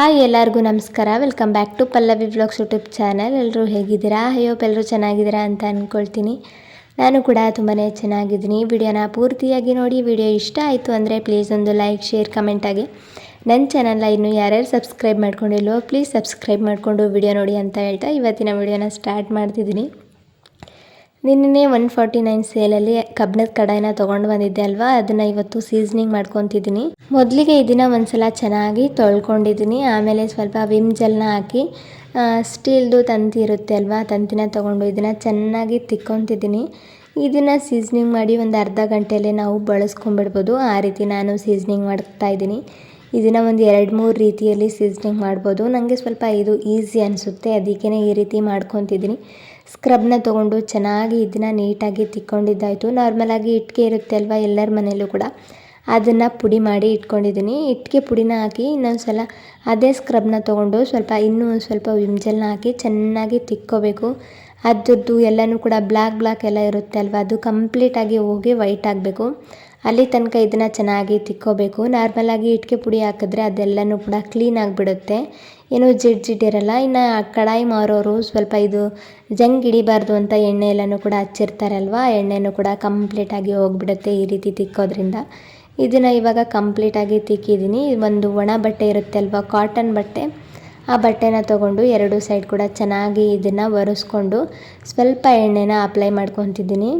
Hi ಎಲ್ಲರಿಗೂ ನಮಸ್ಕಾರ. Welcome back to Pallavi vlogs YouTube channel ಎಲ್ಲರೂ ಹೇಗಿದ್ದೀರಾ? ಅಯ್ಯೋಪ್ ಎಲ್ಲರೂ ಚೆನ್ನಾಗಿದ್ದೀರಾ ಅಂತ ಅಂದ್ಕೊಳ್ತೀನಿ ನಾನು ಕೂಡ ತುಂಬಾ ಚೆನ್ನಾಗಿದ್ದೀನಿ. ವಿಡಿಯೋನ ಪೂರ್ತಿಯಾಗಿ ನೋಡಿ ವಿಡಿಯೋ ಇಷ್ಟ ಆಯಿತು ಅಂದರೆ ಪ್ಲೀಸ್ ಒಂದು ಲೈಕ್ ಶೇರ್ ಕಮೆಂಟಾಗಿ ನನ್ನ ಚಾನಲ್ನ ಇನ್ನೂ ಯಾರ್ಯಾರು ಸಬ್ಸ್ಕ್ರೈಬ್ ಮಾಡ್ಕೊಂಡಿಲ್ವೋ ಪ್ಲೀಸ್ ಸಬ್ಸ್ಕ್ರೈಬ್ ಮಾಡಿಕೊಂಡು ವಿಡಿಯೋ ನೋಡಿ ಅಂತ ಹೇಳ್ತಾ ಇವತ್ತಿನ ವಿಡಿಯೋನ ಸ್ಟಾರ್ಟ್ ಮಾಡ್ತಿದ್ದೀನಿ. ನಿನ್ನೆ ಒನ್ ಫಾರ್ಟಿ ನೈನ್ ಸೇಲಲ್ಲಿ ಕಬ್ಬಿಣದ ಕಡಾಯಿನ ತೊಗೊಂಡು ಬಂದಿದ್ದೆ ಅಲ್ವಾ? ಅದನ್ನು ಇವತ್ತು ಸೀಸನಿಂಗ್ ಮಾಡ್ಕೊತಿದ್ದೀನಿ. ಮೊದಲಿಗೆ ಇದನ್ನು ಒಂದ್ಸಲ ಚೆನ್ನಾಗಿ ತೊಳ್ಕೊಂಡಿದ್ದೀನಿ. ಆಮೇಲೆ ಸ್ವಲ್ಪ ವಿಮ್ ಜೆಲ್ನ ಹಾಕಿ ಸ್ಟೀಲ್ದು ತಂತಿ ಇರುತ್ತೆ ಅಲ್ವಾ? ತಂತಿನ ತೊಗೊಂಡು ಇದನ್ನು ಚೆನ್ನಾಗಿ ತಿಕ್ಕೊತಿದ್ದೀನಿ. ಇದನ್ನು ಸೀಸನಿಂಗ್ ಮಾಡಿ ಒಂದು ಅರ್ಧ ಗಂಟೆಯಲ್ಲೇ ನಾವು ಬಳಸ್ಕೊಂಡ್ಬಿಡ್ಬೋದು. ಆ ರೀತಿ ನಾನು ಸೀಸನಿಂಗ್ ಮಾಡ್ತಾ ಇದ್ದೀನಿ. ಇದನ್ನು ಒಂದು ಎರಡು ಮೂರು ರೀತಿಯಲ್ಲಿ ಸೀಸನಿಂಗ್ ಮಾಡ್ಬೋದು. ನನಗೆ ಸ್ವಲ್ಪ ಇದು ಈಸಿ ಅನಿಸುತ್ತೆ. ಅದಕ್ಕೇ ಈ ರೀತಿ ಮಾಡ್ಕೊತಿದ್ದೀನಿ. ಸ್ಕ್ರಬ್ನ ತೊಗೊಂಡು ಚೆನ್ನಾಗಿ ಇದನ್ನು ನೀಟಾಗಿ ತಿಕ್ಕೊಂಡಿದ್ದಾಯಿತು. ನಾರ್ಮಲಾಗಿ ಇಟ್ಟಿಗೆ ಇರುತ್ತೆ ಅಲ್ವಾ ಎಲ್ಲರ ಮನೆಯಲ್ಲೂ ಕೂಡ. ಅದನ್ನು ಪುಡಿ ಮಾಡಿ ಇಟ್ಕೊಂಡಿದ್ದೀನಿ. ಇಟ್ಟಿಗೆ ಪುಡಿನ ಹಾಕಿ ಇನ್ನೊಂದು ಸಲ ಅದೇ ಸ್ಕ್ರಬ್ನ ತೊಗೊಂಡು ಸ್ವಲ್ಪ ಇನ್ನೂ ಸ್ವಲ್ಪ ವಿಮ್ಜಲ್ನ ಹಾಕಿ ಚೆನ್ನಾಗಿ ತಿಕ್ಕೋಬೇಕು. ಅದರದ್ದು ಎಲ್ಲನೂ ಕೂಡ ಬ್ಲ್ಯಾಕ್ ಬ್ಲ್ಯಾಕ್ ಎಲ್ಲ ಇರುತ್ತೆ ಅಲ್ವಾ? ಅದು ಕಂಪ್ಲೀಟಾಗಿ ಹೋಗಿ ವೈಟ್ ಆಗಬೇಕು. ಅಲ್ಲಿ ತನಕ ಇದನ್ನು ಚೆನ್ನಾಗಿ ತಿಕ್ಕೋಬೇಕು. ನಾರ್ಮಲಾಗಿ ಇಟ್ಟಿಗೆ ಪುಡಿ ಹಾಕಿದ್ರೆ ಅದೆಲ್ಲನೂ ಕೂಡ ಕ್ಲೀನ್ ಆಗಿಬಿಡುತ್ತೆ. ಏನೂ ಜಿಡ್ ಜಿಡ್ ಇರೋಲ್ಲ. ಇನ್ನು ಕಡಾಯಿ ಮಾರೋರು ಸ್ವಲ್ಪ ಇದು ಜಂಗ್ ಹಿಡಿಬಾರ್ದು ಅಂತ ಎಣ್ಣೆ ಎಲ್ಲನೂ ಕೂಡ ಹಚ್ಚಿರ್ತಾರಲ್ವ? ಎಣ್ಣೆನೂ ಕೂಡ ಕಂಪ್ಲೀಟಾಗಿ ಹೋಗ್ಬಿಡುತ್ತೆ ಈ ರೀತಿ ತಿಕ್ಕೋದ್ರಿಂದ. ಇದನ್ನು ಇವಾಗ ಕಂಪ್ಲೀಟಾಗಿ ತಿಕ್ಕಿದ್ದೀನಿ. ಒಂದು ಒಣ ಬಟ್ಟೆ ಇರುತ್ತೆ ಅಲ್ವಾ? ಕಾಟನ್ ಬಟ್ಟೆ. ಆ ಬಟ್ಟೆನ ತೊಗೊಂಡು ಎರಡು ಸೈಡ್ ಕೂಡ ಚೆನ್ನಾಗಿ ಇದನ್ನು ಒರೆಸ್ಕೊಂಡು ಸ್ವಲ್ಪ ಎಣ್ಣೆನ ಅಪ್ಲೈ ಮಾಡ್ಕೊತಿದ್ದೀನಿ.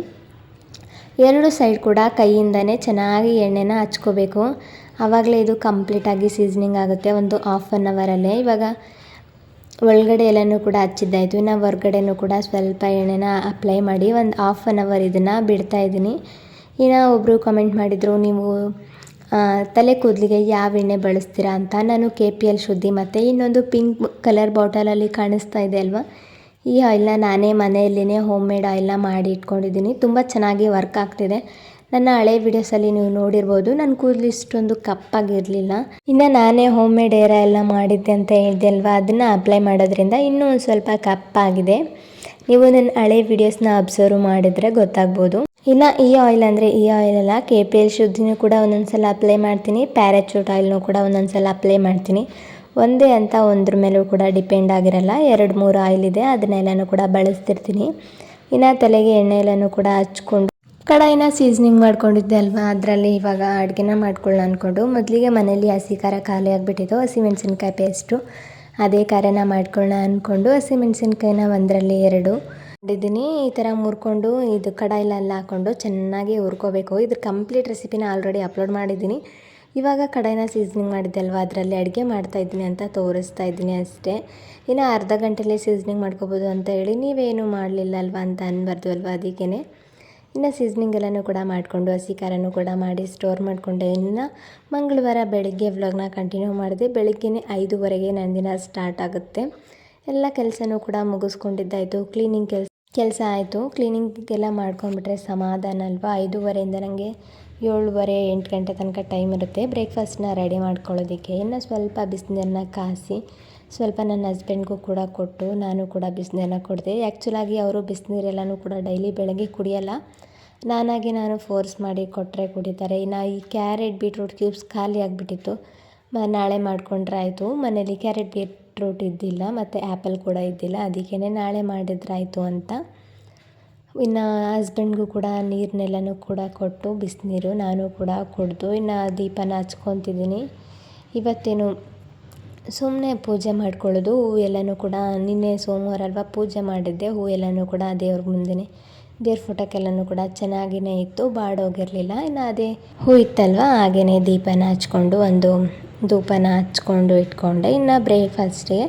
ಎರಡು ಸೈಡ್ ಕೂಡ ಕೈಯಿಂದನೇ ಚೆನ್ನಾಗಿ ಎಣ್ಣೆನ ಹಚ್ಕೋಬೇಕು. ಆವಾಗಲೇ ಇದು ಕಂಪ್ಲೀಟಾಗಿ ಸೀಸ್ನಿಂಗ್ ಆಗುತ್ತೆ ಒಂದು ಹಾಫ್ ಆನ್ ಅವರಲ್ಲೇ ಇವಾಗ ಒಳಗಡೆ ಎಲ್ಲನೂ ಕೂಡ ಹಚ್ಚಿದ್ದಾಯಿತು. ಇನ್ನು ಹೊರ್ಗಡೆನೂ ಕೂಡ ಸ್ವಲ್ಪ ಎಣ್ಣೆನ ಅಪ್ಲೈ ಮಾಡಿ ಒಂದು ಹಾಫ್ ಆನ್ ಅವರ್ ಇದನ್ನು ಬಿಡ್ತಾ ಇದ್ದೀನಿ. ಇನ್ನು ಒಬ್ಬರು ಕಮೆಂಟ್ ಮಾಡಿದರು, ನೀವು ತಲೆ ಕೂದಲಿಗೆ ಯಾವ ಎಣ್ಣೆ ಬಳಸ್ತೀರಾ? ಅಂತ. ನಾನು ಕೆ ಪಿ ಎಲ್ ಶುದ್ಧಿ ಮತ್ತು ಇನ್ನೊಂದು ಪಿಂಕ್ ಕಲರ್ ಬಾಟಲಲ್ಲಿ ಕಾಣಿಸ್ತಾ ಇದೆ ಅಲ್ವಾ? ಈ ಆಯಿಲ್ನ ನಾನೇ ಮನೆಯಲ್ಲೇ ಹೋಮ್ ಮೇಡ್ ಆಯಿಲ್ನ ಮಾಡಿ ಇಟ್ಕೊಂಡಿದ್ದೀನಿ ತುಂಬ ಚೆನ್ನಾಗಿ ವರ್ಕ್ ಆಗ್ತಿದೆ. ನನ್ನ ಹಳೆ ವಿಡಿಯೋಸಲ್ಲಿ ನೀವು ನೋಡಿರ್ಬೋದು. ನನ್ನ ಕೂದಲು ಇಷ್ಟೊಂದು ಕಪ್ಪಾಗಿರಲಿಲ್ಲ. ಇನ್ನು ನಾನೇ ಹೋಮ್ ಮೇಡ್ ಏರ ಎಲ್ಲ ಮಾಡಿದ್ದೆ ಅಂತ ಹೇಳಿದೆ ಅಲ್ವಾ ಅದನ್ನು ಅಪ್ಲೈ ಮಾಡೋದ್ರಿಂದ ಇನ್ನೂ ಒಂದು ಸ್ವಲ್ಪ ಕಪ್ಪಾಗಿದೆ. ನೀವು ನನ್ನ ಹಳೆ ವಿಡಿಯೋಸ್ನ ಅಬ್ಸರ್ವ್ ಮಾಡಿದರೆ ಗೊತ್ತಾಗ್ಬೋದು. ಇನ್ನು ಈ ಆಯಿಲ್ ಅಂದರೆ ಈ ಆಯಿಲ್ ಅಲ್ಲ, ಕೆ ಪಿ ಎಲ್ ಶುದ್ಧಿನೂ ಕೂಡ ಒಂದೊಂದು ಸಲ ಅಪ್ಲೈ ಮಾಡ್ತೀನಿ. ಪ್ಯಾರಾಚೂಟ್ ಆಯಿಲ್ನೂ ಕೂಡ ಒಂದೊಂದು ಸಲ ಅಪ್ಲೈ ಮಾಡ್ತೀನಿ. ಒಂದೇ ಅಂತ ಒಂದ್ರ ಮೇಲೂ ಕೂಡ ಡಿಪೆಂಡ್ ಆಗಿರಲ್ಲ. ಎರಡು, ಮೂರು ಆಯಿಲ್ ಇದೆ. ಅದನ್ನೆಲ್ಲನೂ ಕೂಡ ಬಳಸ್ತಿರ್ತೀನಿ. ಇನ್ನು ತಲೆಗೆ ಎಣ್ಣೆ ಎಲ್ಲನೂ ಕೂಡ ಹಚ್ಕೊಂಡು ಕಡಾಯಿನ ಸೀಸನಿಂಗ್ ಮಾಡ್ಕೊಂಡಿದ್ದೆ ಅಲ್ವಾ? ಅದರಲ್ಲಿ ಇವಾಗ ಅಡುಗೆನ ಮಾಡ್ಕೊಳ್ಳೋಣ ಅಂದ್ಕೊಂಡು ಮೊದಲಿಗೆ ಮನೇಲಿ ಹಸಿ ಖಾರ ಖಾಲಿ ಆಗಿಬಿಟ್ಟಿತ್ತು. ಹಸಿಮೆಣ್ಸಿನ್ಕಾಯಿ ಪೇಸ್ಟು ಅದೇ ಖಾರನ ಮಾಡ್ಕೊಳ್ಳೋಣ ಅಂದ್ಕೊಂಡು ಹಸಿಮೆಣ್ಸಿನ್ಕಾಯಿನ ಒಂದರಲ್ಲಿ ಎರಡು ಮಾಡಿದ್ದೀನಿ. ಈ ಥರ ಮುರ್ಕೊಂಡು ಇದು ಕಡಾಯಿಲೆಲ್ಲ ಹಾಕ್ಕೊಂಡು ಚೆನ್ನಾಗಿ ಹುರ್ಕೋಬೇಕು. ಇದು ಕಂಪ್ಲೀಟ್ ರೆಸಿಪಿನ ಆಲ್ರೆಡಿ ಅಪ್ಲೋಡ್ ಮಾಡಿದ್ದೀನಿ. ಇವಾಗ ಕಡಾಯಿನ ಸೀಸ್ನಿಂಗ್ ಮಾಡಿದ್ದೆ ಅಲ್ವಾ? ಅದರಲ್ಲಿ ಅಡುಗೆ ಮಾಡ್ತಾಯಿದ್ದೀನಿ ಅಂತ ತೋರಿಸ್ತಾ ಇದ್ದೀನಿ ಅಷ್ಟೇ. ಇನ್ನು ಅರ್ಧ ಗಂಟೆಲೇ ಸೀಸ್ನಿಂಗ್ ಮಾಡ್ಕೋಬೋದು ಅಂತ ಹೇಳಿ ನೀವೇನು ಮಾಡಲಿಲ್ಲ ಅಲ್ವಾ ಅಂತ ಅನ್ಬಾರ್ದು ಅಲ್ವಾ ಅದಕ್ಕೇ ಇನ್ನು ಸೀಸ್ನಿಂಗ್ ಎಲ್ಲನೂ ಕೂಡ ಮಾಡಿಕೊಂಡು ಹಸಿ ಖಾರನೂ ಕೂಡ ಮಾಡಿ ಸ್ಟೋರ್ ಮಾಡಿಕೊಂಡೆ. ಇನ್ನು ಮಂಗಳವಾರ ಬೆಳಗ್ಗೆ ವ್ಲಾಗ್ನ ಕಂಟಿನ್ಯೂ ಮಾಡಿದೆ. ಬೆಳಗ್ಗೆನೇ ಐದುವರೆಗೆ ನನ್ನ ದಿನ ಸ್ಟಾರ್ಟ್ ಆಗುತ್ತೆ. ಎಲ್ಲ ಕೆಲಸನೂ ಕೂಡ ಮುಗಿಸ್ಕೊಂಡಿದ್ದಾಯಿತು. ಕ್ಲೀನಿಂಗ್ ಕೆಲಸ ಕೆಲಸ ಆಯಿತು. ಕ್ಲೀನಿಂಗ್ಗೆಲ್ಲ ಮಾಡ್ಕೊಂಡ್ಬಿಟ್ರೆ ಸಮಾಧಾನ ಅಲ್ವಾ? ಐದೂವರೆಯಿಂದ ನನಗೆ ಏಳುವರೆ, ಎಂಟು ಗಂಟೆ ತನಕ ಟೈಮ್ ಇರುತ್ತೆ. ಬ್ರೇಕ್ಫಾಸ್ಟ್ನ ರೆಡಿ ಮಾಡ್ಕೊಳ್ಳೋದಕ್ಕೆ. ಇನ್ನು ಸ್ವಲ್ಪ ಬಿಸಿನೀರನ್ನ ಕಾಸಿ, ಸ್ವಲ್ಪ ನನ್ನ ಹಸ್ಬೆಂಡ್ಗೂ ಕೂಡ ಕೊಟ್ಟು ನಾನು ಕೂಡ ಬಿಸಿನೀರನ್ನ ಕೊಡಿದೆ. ಆ್ಯಕ್ಚುಲಾಗಿ ಅವರು ಬಿಸಿನೀರೆಲ್ಲನೂ ಕೂಡ ಡೈಲಿ ಬೆಳಗ್ಗೆ ಕುಡಿಯೋಲ್ಲ. ನಾನಾಗಿ ನಾನು ಫೋರ್ಸ್ ಮಾಡಿ ಕೊಟ್ಟರೆ ಕುಡಿತಾರೆ. ಇನ್ನು ಈ ಕ್ಯಾರೆಟ್ ಬೀಟ್ರೂಟ್ ಕ್ಯೂಬ್ಸ್ ಖಾಲಿ ಆಗಿಬಿಟ್ಟಿತ್ತು. ನಾಳೆ ಮಾಡಿಕೊಂಡ್ರೆ ಆಯಿತು. ಮನೇಲಿ ಕ್ಯಾರೆಟ್ ಬೀಟ್ರೂಟ್ ಇದ್ದಿಲ್ಲ, ಮತ್ತು ಆ್ಯಪಲ್ ಕೂಡ ಇದ್ದಿಲ್ಲ. ಅದಕ್ಕೇ ನಾಳೆ ಮಾಡಿದ್ರಾಯಿತು ಅಂತ. ಇನ್ನು ಹಸ್ಬೆಂಡ್ಗೂ ಕೂಡ ನೀರನ್ನೆಲ್ಲನೂ ಕೂಡ ಕೊಟ್ಟು ಬಿಸಿನೀರು ನಾನು ಕೂಡ ಕುಡಿದು ಇನ್ನು ದೀಪನ ಹಚ್ಕೊತಿದ್ದೀನಿ. ಇವತ್ತೇನು ಸುಮ್ಮನೆ ಪೂಜೆ ಮಾಡ್ಕೊಳ್ಳೋದು, ಹೂ ಎಲ್ಲನೂ ಕೂಡ ನಿನ್ನೆ ಸೋಮವಾರ ಅಲ್ವಾ ಪೂಜೆ ಮಾಡಿದ್ದೆ, ಹೂ ಎಲ್ಲನೂ ಕೂಡ ದೇವ್ರ ಮುಂದೆನೇ. ದೇವ್ರ ಫೋಟೋಕ್ಕೆಲ್ಲನೂ ಕೂಡ ಚೆನ್ನಾಗಿಯೇ ಇತ್ತು, ಬಾಡೋಗಿರಲಿಲ್ಲ. ಇನ್ನು ಅದೇ ಹೂ ಇತ್ತಲ್ವ ಹಾಗೆಯೇ ದೀಪನ ಹಚ್ಕೊಂಡು ಒಂದು ಧೂಪನ ಹಚ್ಕೊಂಡು ಇಟ್ಕೊಂಡೆ. ಇನ್ನು ಬ್ರೇಕ್ಫಾಸ್ಟಿಗೆ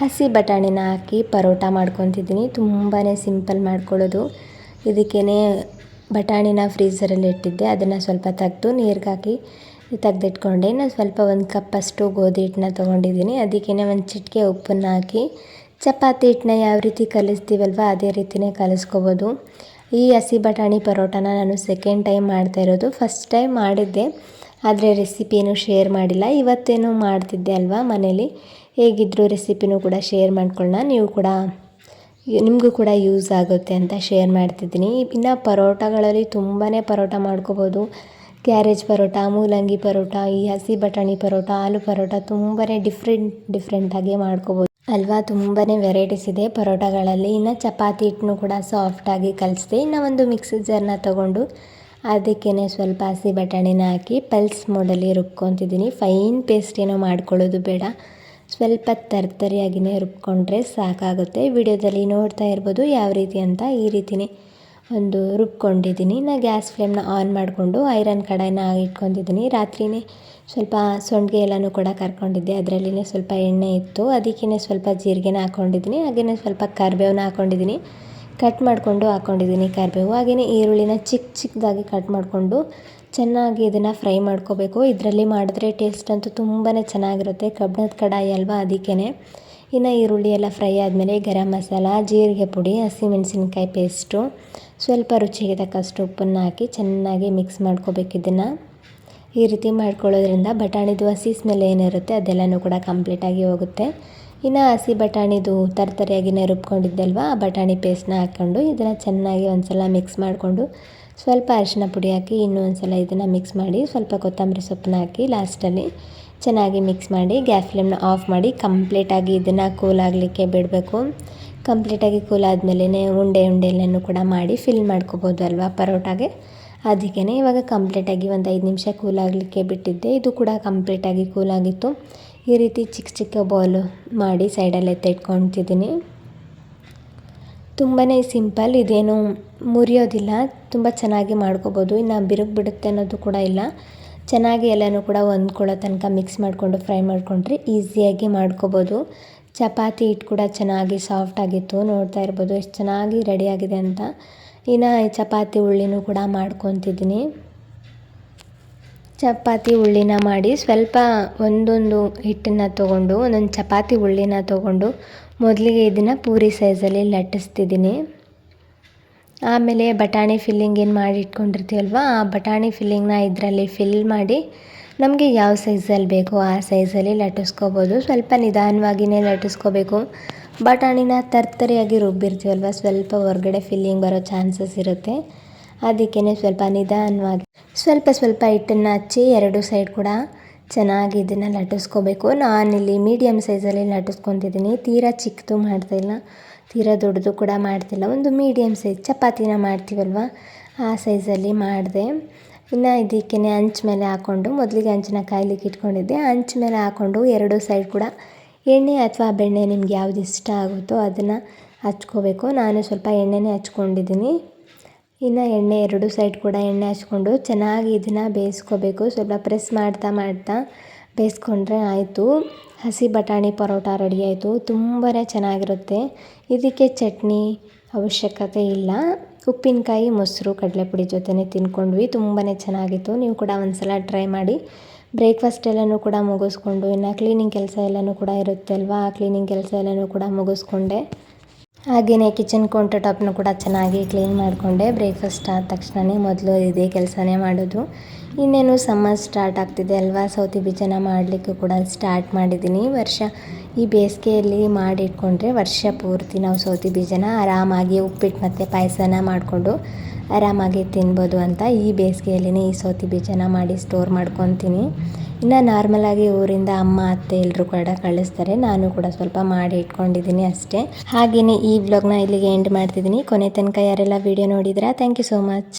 ಹಸಿ ಬಟಾಣಿನ ಹಾಕಿ ಪರೋಟ ಮಾಡ್ಕೊತಿದ್ದೀನಿ. ತುಂಬಾ ಸಿಂಪಲ್ ಮಾಡ್ಕೊಳ್ಳೋದು. ಇದಕ್ಕೇ ಬಟಾಣಿನ ಫ್ರೀಝರಲ್ಲಿ ಇಟ್ಟಿದ್ದೆ. ಅದನ್ನು ಸ್ವಲ್ಪ ತೆಗೆದು ನೀರಿಗೆ ಹಾಕಿ ತೆಗೆದಿಟ್ಕೊಂಡೆ. ನಾನು ಸ್ವಲ್ಪ ಒಂದು ಕಪ್ಪಷ್ಟು ಗೋಧಿ ಹಿಟ್ಟನ್ನ ತೊಗೊಂಡಿದ್ದೀನಿ. ಅದಕ್ಕೇ ಒಂದು ಚಿಟಿಕೆ ಉಪ್ಪನ್ನು ಹಾಕಿ ಚಪಾತಿ ಹಿಟ್ಟನ್ನ ಯಾವ ರೀತಿ ಕಲಿಸ್ತೀವಲ್ವ ಅದೇ ರೀತಿಯೇ ಕಲಿಸ್ಕೋಬೋದು. ಈ ಹಸಿ ಬಟಾಣಿ ಪರೋಟನ ನಾನು ಸೆಕೆಂಡ್ ಟೈಮ್ ಮಾಡ್ತಾ ಇರೋದು. ಫಸ್ಟ್ ಟೈಮ್ ಮಾಡಿದ್ದೆ. ಆದರೆ ರೆಸಿಪಿಯೂ ಶೇರ್ ಮಾಡಿಲ್ಲ. ಇವತ್ತೇನು ಮಾಡ್ತಿದ್ದೆ ಅಲ್ವಾ ಮನೇಲಿ? ಹೇಗಿದ್ದರೂ ರೆಸಿಪಿನೂ ಕೂಡ ಶೇರ್ ಮಾಡ್ಕೊಳ್ಳೋಣ ನೀವು ಕೂಡ ನಿಮಗೂ ಕೂಡ ಯೂಸ್ ಆಗುತ್ತೆ ಅಂತ ಶೇರ್ ಮಾಡ್ತಿದ್ದೀನಿ. ಇನ್ನು ಪರೋಟಗಳಲ್ಲಿ ತುಂಬಾ ಪರೋಟ ಮಾಡ್ಕೋಬೋದು. ಕ್ಯಾರೇಜ್ ಪರೋಟ, ಮೂಲಂಗಿ ಪರೋಟ, ಈ ಹಸಿ ಬಟಾಣಿ ಪರೋಟ, ಆಲೂ ಪರೋಟ ತುಂಬಾ ಡಿಫ್ರೆಂಟ್ ಡಿಫ್ರೆಂಟಾಗಿ ಮಾಡ್ಕೋಬೋದು. ಅಲ್ವಾ? ತುಂಬಾ ವೆರೈಟೀಸ್ ಇದೆ ಪರೋಟಗಳಲ್ಲಿ. ಇನ್ನು ಚಪಾತಿ ಹಿಟ್ಟನ್ನು ಕೂಡ ಸಾಫ್ಟಾಗಿ ಕಲಿಸಿದೆ. ಇನ್ನು ಒಂದು ಮಿಕ್ಸಿ ಜಾರ್ನ ತೊಗೊಂಡು ಅದಕ್ಕೇ ಸ್ವಲ್ಪ ಹಸಿ ಬಟಾಣಿನ ಹಾಕಿ ಪಲ್ಸ್ ಮೋಡಲ್ಲಿ ರುಬ್ಕೊತಿದ್ದೀನಿ. ಫೈನ್ ಪೇಸ್ಟ್ ಏನೋ ಮಾಡ್ಕೊಳ್ಳೋದು ಬೇಡ. ಸ್ವಲ್ಪ ತರ್ತರಿಯಾಗಿಯೇ ರುಬ್ಕೊಂಡ್ರೆ ಸಾಕಾಗುತ್ತೆ. ವಿಡಿಯೋದಲ್ಲಿ ನೋಡ್ತಾ ಇರ್ಬೋದು ಯಾವ ರೀತಿ ಅಂತ ಈ ರೀತಿನೇ ಒಂದು ರುಬ್ಕೊಂಡಿದ್ದೀನಿ. ನಾ ಗ್ಯಾಸ್ ಫ್ಲೇಮ್ನ ಆನ್ ಮಾಡಿಕೊಂಡು ಐರನ್ ಕಡಾಯಿನ ಇಟ್ಕೊಂಡಿದ್ದೀನಿ. ರಾತ್ರಿಯೇ ಸ್ವಲ್ಪ ಸೊಂಡಿಗೆ ಎಲ್ಲನೂ ಕೂಡ ಕರ್ಕೊಂಡಿದ್ದೆ. ಅದರಲ್ಲಿನೇ ಸ್ವಲ್ಪ ಎಣ್ಣೆ ಇತ್ತು. ಅದಕ್ಕೇ ಸ್ವಲ್ಪ ಜೀರಿಗೆನ ಹಾಕ್ಕೊಂಡಿದ್ದೀನಿ. ಹಾಗೆಯೇ ಸ್ವಲ್ಪ ಕರಿಬೇವನ್ನ ಹಾಕ್ಕೊಂಡಿದ್ದೀನಿ. ಕಟ್ ಮಾಡಿಕೊಂಡು ಹಾಕ್ಕೊಂಡಿದ್ದೀನಿ ಕರಿಬೇವು. ಹಾಗೆಯೇ ಈರುಳ್ಳಿನ ಚಿಕ್ಕ ಚಿಕ್ಕದಾಗಿ ಕಟ್ ಮಾಡಿಕೊಂಡು ಚೆನ್ನಾಗಿ ಇದನ್ನು ಫ್ರೈ ಮಾಡ್ಕೋಬೇಕು. ಇದರಲ್ಲಿ ಮಾಡಿದ್ರೆ ಟೇಸ್ಟ್ ಅಂತೂ ತುಂಬಾ ಚೆನ್ನಾಗಿರುತ್ತೆ. ಕಬ್ಬಿಣದ ಕಡಾಯಿ ಅಲ್ವಾ ಅದಕ್ಕೇ ಇನ್ನು ಈರುಳ್ಳಿ ಎಲ್ಲ ಫ್ರೈ ಆದಮೇಲೆ ಗರಂ ಮಸಾಲ, ಜೀರಿಗೆ ಪುಡಿ, ಹಸಿಮೆಣಸಿನ್ಕಾಯಿ ಪೇಸ್ಟು ಸ್ವಲ್ಪ ರುಚಿಗೆ ತಕ್ಕಷ್ಟು ಉಪ್ಪನ್ನು ಹಾಕಿ ಚೆನ್ನಾಗಿ ಮಿಕ್ಸ್ ಮಾಡ್ಕೋಬೇಕು ಇದನ್ನು. ಈ ರೀತಿ ಮಾಡ್ಕೊಳ್ಳೋದ್ರಿಂದ ಬಟಾಣಿದು ಹಸಿ ಸ್ಮೆಲ್ ಏನಿರುತ್ತೆ ಅದೆಲ್ಲನೂ ಕೂಡ ಕಂಪ್ಲೀಟಾಗಿ ಹೋಗುತ್ತೆ. ಇನ್ನು ಹಸಿ ಬಟಾಣಿದು ತರ್ತರಿಯಾಗಿನೇ ರುಬ್ಕೊಂಡಿದ್ದಲ್ವ ಆ ಬಟಾಣಿ ಪೇಸ್ಟ್ನ ಹಾಕ್ಕೊಂಡು ಇದನ್ನು ಚೆನ್ನಾಗಿ ಒಂದು ಸಲ ಮಿಕ್ಸ್ ಮಾಡಿಕೊಂಡು ಸ್ವಲ್ಪ ಅರಿಶಿನ ಪುಡಿ ಹಾಕಿ ಇನ್ನೂ ಒಂದು ಸಲ ಇದನ್ನು ಮಿಕ್ಸ್ ಮಾಡಿ ಸ್ವಲ್ಪ ಕೊತ್ತಂಬರಿ ಸೊಪ್ಪನ್ನ ಹಾಕಿ ಲಾಸ್ಟಲ್ಲಿ ಚೆನ್ನಾಗಿ ಮಿಕ್ಸ್ ಮಾಡಿ ಗ್ಯಾಸ್ ಫ್ಲೇಮ್ನ ಆಫ್ ಮಾಡಿ ಕಂಪ್ಲೀಟಾಗಿ ಇದನ್ನು ಕೂಲ್ ಆಗಲಿಕ್ಕೆ ಬಿಡಬೇಕು. ಕಂಪ್ಲೀಟಾಗಿ ಕೂಲ್ ಆದಮೇಲೆ ಉಂಡೆ ಉಂಡೆಲ್ಲನೂ ಕೂಡ ಮಾಡಿ ಫಿಲ್ ಮಾಡ್ಕೋಬೋದು ಅಲ್ವಾ ಪರೋಟಾಗೆ? ಅದಕ್ಕೇ ಇವಾಗ ಕಂಪ್ಲೀಟಾಗಿ ಒಂದು ಐದು ನಿಮಿಷ ಕೂಲ್ ಆಗಲಿಕ್ಕೆ ಬಿಟ್ಟಿದ್ದೆ. ಇದು ಕೂಡ ಕಂಪ್ಲೀಟಾಗಿ ಕೂಲ್ ಆಗಿತ್ತು. ಈ ರೀತಿ ಚಿಕ್ಕ ಚಿಕ್ಕ ಬಾಲು ಮಾಡಿ ಸೈಡಲ್ಲಿ ಎತ್ತಿಟ್ಕೊತಿದ್ದೀನಿ ತುಂಬಾ ಸಿಂಪಲ್, ಇದೇನು ಮುರಿಯೋದಿಲ್ಲ. ತುಂಬ ಚೆನ್ನಾಗಿ ಮಾಡ್ಕೋಬೋದು. ಇನ್ನು ಬಿರುಕು ಬಿಡುತ್ತೆ ಅನ್ನೋದು ಕೂಡ ಇಲ್ಲ. ಚೆನ್ನಾಗಿ ಎಲ್ಲನೂ ಕೂಡ ಹೊಂದ್ಕೊಳ್ಳೋ ತನಕ ಮಿಕ್ಸ್ ಮಾಡಿಕೊಂಡು ಫ್ರೈ ಮಾಡಿಕೊಂಡ್ರೆ ಈಸಿಯಾಗಿ ಮಾಡ್ಕೋಬೋದು. ಚಪಾತಿ ಹಿಟ್ಟು ಕೂಡ ಚೆನ್ನಾಗಿ ಸಾಫ್ಟ್ ಆಗಿತ್ತು. ನೋಡ್ತಾ ಇರ್ಬೋದು ಎಷ್ಟು ಚೆನ್ನಾಗಿ ರೆಡಿಯಾಗಿದೆ ಅಂತ. ಇನ್ನು ಚಪಾತಿ ಉಳ್ಳಿನೂ ಕೂಡ ಮಾಡ್ಕೊತಿದ್ದೀನಿ. ಚಪಾತಿ ಉಳ್ಳಿನ ಮಾಡಿ ಸ್ವಲ್ಪ ಒಂದೊಂದು ಹಿಟ್ಟನ್ನು ತೊಗೊಂಡು, ಒಂದೊಂದು ಚಪಾತಿ ಉಳ್ಳಿನ ತೊಗೊಂಡು ಮೊದಲಿಗೆ ಇದನ್ನು ಪೂರಿ ಸೈಜಲ್ಲಿ ಲಟ್ಟಿಸ್ತಿದ್ದೀನಿ. ಆಮೇಲೆ ಬಟಾಣಿ ಫಿಲ್ಲಿಂಗ್ ಏನು ಮಾಡಿ ಇಟ್ಕೊಂಡಿರ್ತೀವಲ್ವ, ಆ ಬಟಾಣಿ ಫಿಲ್ಲಿಂಗ್ನ ಇದರಲ್ಲಿ ಫಿಲ್ ಮಾಡಿ ನಮಗೆ ಯಾವ ಸೈಜಲ್ಲಿ ಬೇಕೋ ಆ ಸೈಜಲ್ಲಿ ಲಟ್ಟಿಸ್ಕೋಬೋದು. ಸ್ವಲ್ಪ ನಿಧಾನವಾಗಿಯೇ ಲಟ್ಟಿಸ್ಕೋಬೇಕು. ಬಟಾಣಿನ ತರ್ತರಿಯಾಗಿ ರುಬ್ಬಿರ್ತೀವಲ್ವ, ಸ್ವಲ್ಪ ಹೊರಗಡೆ ಫಿಲ್ಲಿಂಗ್ ಬರೋ ಚಾನ್ಸಸ್ ಇರುತ್ತೆ. ಅದಕ್ಕೇ ಸ್ವಲ್ಪ ನಿಧಾನವಾಗಿ, ಸ್ವಲ್ಪ ಸ್ವಲ್ಪ ಹಿಟ್ಟನ್ನು ಹಚ್ಚಿ ಎರಡು ಸೈಡ್ ಕೂಡ ಚೆನ್ನಾಗಿ ಇದನ್ನು ಲಟ್ಟಿಸ್ಕೋಬೇಕು. ನಾನಿಲ್ಲಿ ಮೀಡಿಯಮ್ ಸೈಜಲ್ಲಿ ಲಟ್ಟಿಸ್ಕೊತಿದ್ದೀನಿ. ತೀರಾ ಚಿಕ್ಕದು ಮಾಡ್ತಾಯಿಲ್ಲ ತೀರಾ ದೊಡ್ಡದು ಕೂಡ ಮಾಡ್ತಿಲ್ಲ. ಒಂದು ಮೀಡಿಯಮ್ ಸೈಜ್ ಚಪಾತಿನ ಮಾಡ್ತೀವಲ್ವ? ಆ ಸೈಜಲ್ಲಿ ಮಾಡಿದೆ. ಇನ್ನು ಇದಕ್ಕೇ ಹಂಚ್ ಮೇಲೆ ಹಾಕ್ಕೊಂಡು ಮೊದಲಿಗೆ ಹಂಚನ್ನ ಕಾಯ್ಲಿಕ್ಕೆ ಇಟ್ಕೊಂಡಿದ್ದೆ. ಹಂಚ್ ಮೇಲೆ ಹಾಕ್ಕೊಂಡು ಎರಡು ಸೈಡ್ ಕೂಡ ಎಣ್ಣೆ ಅಥವಾ ಬೆಣ್ಣೆ ನಿಮ್ಗೆ ಯಾವ್ದು ಇಷ್ಟ ಆಗುತ್ತೋ ಅದನ್ನು ಹಚ್ಕೋಬೇಕು. ನಾನು ಸ್ವಲ್ಪ ಎಣ್ಣೆನೇ ಹಚ್ಕೊಂಡಿದ್ದೀನಿ. ಇನ್ನು ಎಣ್ಣೆ ಎರಡು ಸೈಡ್ ಕೂಡ ಎಣ್ಣೆ ಹಚ್ಕೊಂಡು ಚೆನ್ನಾಗಿ ಇದನ್ನು ಬೇಯಿಸ್ಕೋಬೇಕು. ಸ್ವಲ್ಪ ಪ್ರೆಸ್ ಮಾಡ್ತಾ ಮಾಡ್ತಾ ಬೇಯಿಸ್ಕೊಂಡ್ರೆ ಆಯಿತು. ಹಸಿ ಬಟಾಣಿ ಪರೋಟ ರೆಡಿ ಆಯಿತು. ತುಂಬಾ ಚೆನ್ನಾಗಿರುತ್ತೆ. ಇದಕ್ಕೆ ಚಟ್ನಿ ಅವಶ್ಯಕತೆ ಇಲ್ಲ. ಉಪ್ಪಿನಕಾಯಿ, ಮೊಸರು, ಕಡಲೆಪುಡಿ ಜೊತೆನೆ ತಿನ್ಕೊಂಡ್ವಿ. ತುಂಬಾ ಚೆನ್ನಾಗಿತ್ತು. ನೀವು ಕೂಡ ಒಂದ್ಸಲ ಟ್ರೈ ಮಾಡಿ. ಬ್ರೇಕ್ಫಾಸ್ಟ್ ಎಲ್ಲನೂ ಕೂಡ ಮುಗಿಸ್ಕೊಂಡು, ಇನ್ನು ಕ್ಲೀನಿಂಗ್ ಕೆಲಸ ಎಲ್ಲನೂ ಕೂಡ ಇರುತ್ತೆ ಅಲ್ವಾ ಆ ಕ್ಲೀನಿಂಗ್ ಕೆಲಸ ಎಲ್ಲನೂ ಕೂಡ ಮುಗಿಸ್ಕೊಂಡೆ. ಹಾಗೆಯೇ ಕಿಚನ್ ಕೌಂಟರ್ ಟಾಪ್ನು ಕೂಡ ಚೆನ್ನಾಗಿ ಕ್ಲೀನ್ ಮಾಡಿಕೊಂಡೆ. ಬ್ರೇಕ್ಫಾಸ್ಟ್ ಆದ ತಕ್ಷಣವೇ ಮೊದಲು ಇದೇ ಕೆಲಸನೇ ಮಾಡೋದು. ಇನ್ನೇನು ಸಮ್ಮರ್ ಸ್ಟಾರ್ಟ್ ಆಗ್ತಿದೆ ಅಲ್ವಾ? ಸೌತಿ ಬೀಜನ ಮಾಡಲಿಕ್ಕೂ ಕೂಡ ಸ್ಟಾರ್ಟ್ ಮಾಡಿದ್ದೀನಿ ವರ್ಷ ಈ ಬೇಸಿಗೆಯಲ್ಲಿ ಮಾಡಿಟ್ಕೊಂಡ್ರೆ ವರ್ಷ ಪೂರ್ತಿ ನಾವು ಸೌತಿ ಬೀಜನ ಆರಾಮಾಗಿ ಉಪ್ಪಿಟ್ಟು ಮತ್ತು ಪಾಯಸನ ಮಾಡಿಕೊಂಡು ಆರಾಮಾಗಿ ತಿನ್ಬೋದು ಅಂತ ಈ ಬೇಸಿಗೆಯಲ್ಲಿನೇ ಈ ಸೌತಿ ಬೀಜನ ಮಾಡಿ ಸ್ಟೋರ್ ಮಾಡ್ಕೊತೀನಿ. ಇನ್ನು ನಾರ್ಮಲಾಗಿ ಊರಿಂದ ಅಮ್ಮ, ಅತ್ತೆ ಎಲ್ಲರೂ ಕೂಡ ಕಳಿಸ್ತಾರೆ. ನಾನು ಕೂಡ ಸ್ವಲ್ಪ ಮಾಡಿ ಇಟ್ಕೊಂಡಿದ್ದೀನಿ ಅಷ್ಟೇ. ಹಾಗೆಯೇ ಈ ವ್ಲಾಗ್ನ ಇಲ್ಲಿಗೆ ಎಂಡ್ ಮಾಡ್ತಿದ್ದೀನಿ. ಕೊನೆ ತನಕ ಯಾರೆಲ್ಲ ವೀಡಿಯೋ ನೋಡಿದ್ರಾ ಥ್ಯಾಂಕ್ ಯು ಸೋ ಮಚ್